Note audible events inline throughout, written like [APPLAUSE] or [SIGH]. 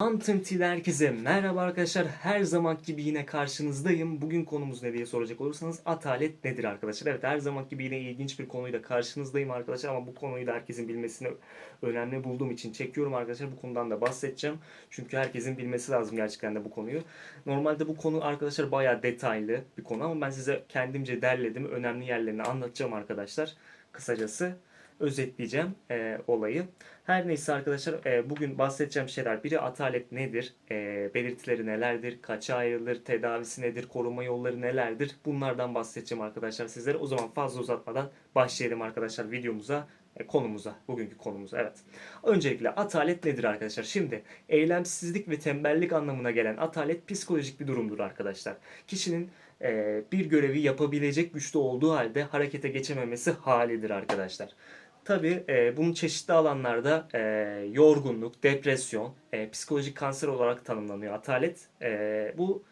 Antintil herkese merhaba arkadaşlar. Her zaman gibi yine karşınızdayım. Bugün konumuz ne diye soracak olursanız atalet nedir arkadaşlar? Evet her zaman gibi yine ilginç bir konuyla karşınızdayım arkadaşlar ama bu konuyu da herkesin bilmesini önemli bulduğum için çekiyorum arkadaşlar. Bu konudan da bahsedeceğim. Çünkü herkesin bilmesi lazım gerçekten de bu konuyu. Normalde bu konu arkadaşlar bayağı detaylı bir konu ama ben size kendimce derledim. Önemli yerlerini anlatacağım arkadaşlar. Kısacası özetleyeceğim e, olayı. Her neyse arkadaşlar e, bugün bahsedeceğim şeyler biri atalet nedir, e, belirtileri nelerdir, kaça ayrılır, tedavisi nedir, koruma yolları nelerdir bunlardan bahsedeceğim arkadaşlar sizlere. O zaman fazla uzatmadan başlayalım arkadaşlar videomuza, e, konumuza, bugünkü konumuza evet. Öncelikle atalet nedir arkadaşlar? Şimdi eylemsizlik ve tembellik anlamına gelen atalet psikolojik bir durumdur arkadaşlar. Kişinin e, bir görevi yapabilecek güçte olduğu halde harekete geçememesi halidir arkadaşlar. Tabii e, bunun çeşitli alanlarda e, yorgunluk, depresyon, e, psikolojik kanser olarak tanımlanıyor atalet. E, bu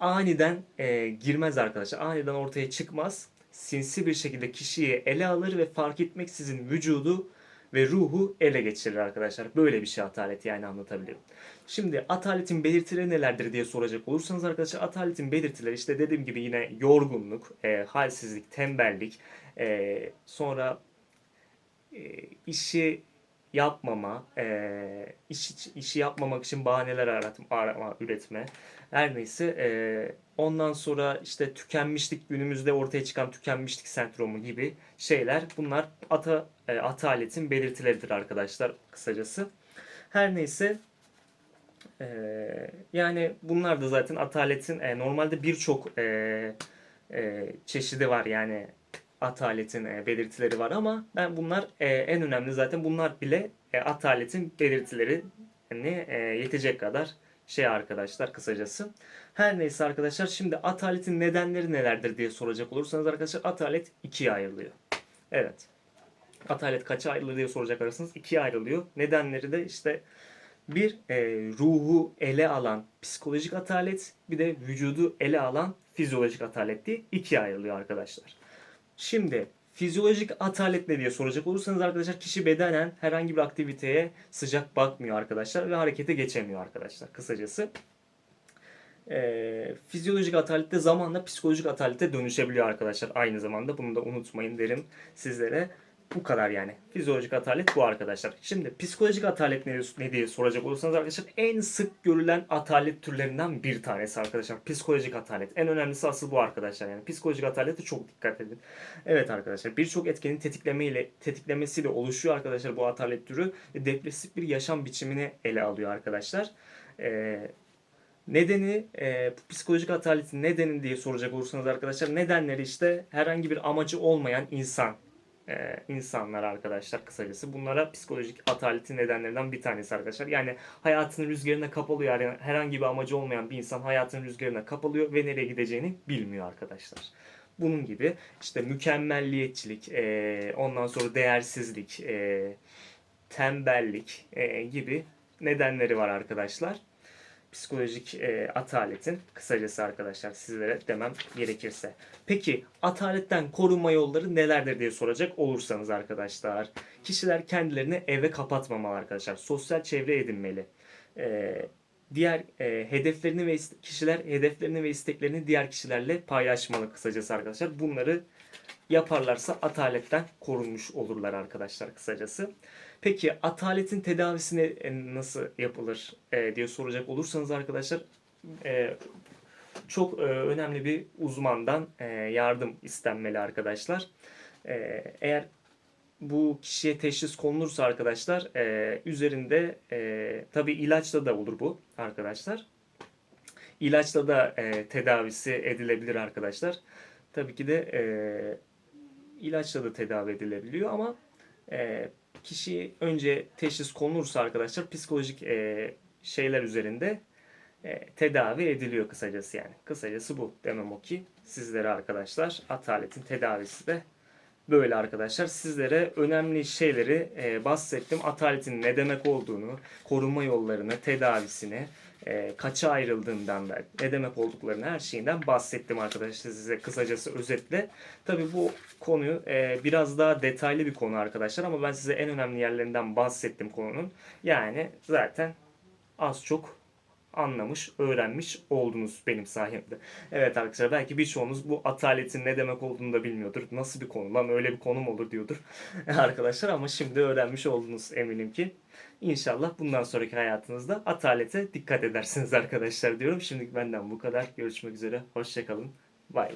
aniden e, girmez arkadaşlar. Aniden ortaya çıkmaz. Sinsi bir şekilde kişiyi ele alır ve fark etmeksizin vücudu ve ruhu ele geçirir arkadaşlar. Böyle bir şey atalet yani anlatabilirim. Şimdi ataletin belirtileri nelerdir diye soracak olursanız arkadaşlar ataletin belirtileri işte dediğim gibi yine yorgunluk, e, halsizlik, tembellik, e, sonra işi yapmama, e, iş, işi yapmamak için bahaneler aratma, arama, üretme. Her neyse e, ondan sonra işte tükenmişlik günümüzde ortaya çıkan tükenmişlik sendromu gibi şeyler bunlar ata, e, ataletin belirtileridir arkadaşlar kısacası. Her neyse e, yani bunlar da zaten ataletin e, normalde birçok e, e, çeşidi var yani ataletin e, belirtileri var ama ben bunlar e, en önemli zaten bunlar bile e, ataletin belirtileri yani yetecek kadar şey arkadaşlar kısacası. Her neyse arkadaşlar şimdi ataletin nedenleri nelerdir diye soracak olursanız arkadaşlar atalet ikiye ayrılıyor. Evet. Atalet kaça ayrılır diye soracak olursanız ikiye ayrılıyor. Nedenleri de işte bir e, ruhu ele alan psikolojik atalet bir de vücudu ele alan fizyolojik atalet diye ikiye ayrılıyor arkadaşlar. Şimdi fizyolojik atalet ne diye soracak olursanız arkadaşlar kişi bedenen herhangi bir aktiviteye sıcak bakmıyor arkadaşlar ve harekete geçemiyor arkadaşlar kısacası. Ee, fizyolojik atalet de zamanla psikolojik atalete dönüşebiliyor arkadaşlar aynı zamanda bunu da unutmayın derim sizlere. Bu kadar yani. Fizyolojik atalet bu arkadaşlar. Şimdi psikolojik atalet ne, ne diye soracak olursanız arkadaşlar en sık görülen atalet türlerinden bir tanesi arkadaşlar. Psikolojik atalet. En önemlisi asıl bu arkadaşlar. Yani psikolojik atalete çok dikkat edin. Evet arkadaşlar birçok etkenin tetiklemeyle tetiklemesiyle oluşuyor arkadaşlar bu atalet türü. Depresif bir yaşam biçimini ele alıyor arkadaşlar. Ee, Nedeni e, psikolojik ataletin nedeni diye soracak olursanız arkadaşlar nedenleri işte herhangi bir amacı olmayan insan e, insanlar arkadaşlar kısacası. Bunlara psikolojik ataletin nedenlerinden bir tanesi arkadaşlar. Yani hayatının rüzgarına kapalıyor. Yani herhangi bir amacı olmayan bir insan hayatının rüzgarına kapalıyor ve nereye gideceğini bilmiyor arkadaşlar. Bunun gibi işte mükemmelliyetçilik, e, ondan sonra değersizlik, e, tembellik e, gibi nedenleri var arkadaşlar psikolojik e, ataletin kısacası arkadaşlar sizlere demem gerekirse. Peki ataletten korunma yolları nelerdir diye soracak olursanız arkadaşlar. Kişiler kendilerini eve kapatmamalı arkadaşlar. Sosyal çevre edinmeli. E, diğer e, hedeflerini ve kişiler hedeflerini ve isteklerini diğer kişilerle paylaşmalı kısacası arkadaşlar. Bunları yaparlarsa ataletten korunmuş olurlar arkadaşlar kısacası. Peki ataletin tedavisine e, nasıl yapılır e, diye soracak olursanız arkadaşlar e, çok e, önemli bir uzmandan e, yardım istenmeli arkadaşlar. E, eğer bu kişiye teşhis konulursa arkadaşlar e, üzerinde e, tabi ilaçla da olur bu arkadaşlar. İlaçla da e, tedavisi edilebilir arkadaşlar. Tabii ki de e, ilaçla da tedavi edilebiliyor ama e, kişi önce teşhis konulursa arkadaşlar psikolojik e, şeyler üzerinde e, tedavi ediliyor kısacası yani. Kısacası bu demem o ki sizlere arkadaşlar ataletin tedavisi de böyle arkadaşlar. Sizlere önemli şeyleri e, bahsettim. Ataletin ne demek olduğunu, korunma yollarını, tedavisini, e, kaça ayrıldığından da ne demek olduklarını her şeyinden bahsettim arkadaşlar size kısacası özetle. Tabi bu konuyu e, biraz daha detaylı bir konu arkadaşlar ama ben size en önemli yerlerinden bahsettim konunun. Yani zaten az çok anlamış, öğrenmiş oldunuz benim sayemde. Evet arkadaşlar belki birçoğunuz bu ataletin ne demek olduğunu da bilmiyordur. Nasıl bir konu lan öyle bir konu mu olur diyordur [LAUGHS] arkadaşlar ama şimdi öğrenmiş oldunuz eminim ki. İnşallah bundan sonraki hayatınızda atalete dikkat edersiniz arkadaşlar diyorum. Şimdilik benden bu kadar. Görüşmek üzere. Hoşçakalın. Bay bay.